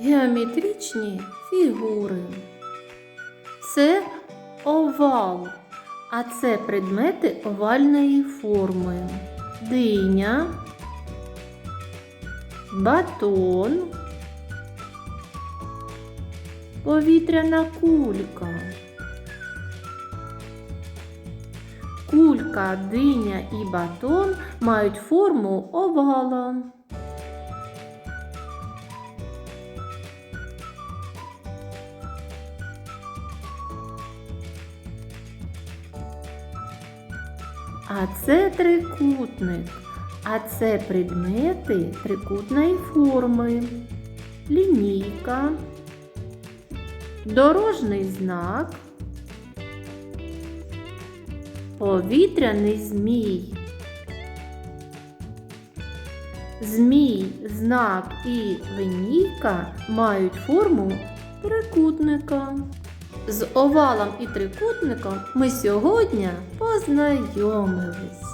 Геометричні фігури. Це овал, а це предмети овальної форми. Диня, батон, повітряна кулька. Кулька, диня і батон мають форму овала. А це трикутник. А це предмети трикутної форми. Лінійка, дорожній знак, повітряний змій. Змій, знак і лінійка мають форму трикутника. З овалом і трикутником ми сьогодні познайомились.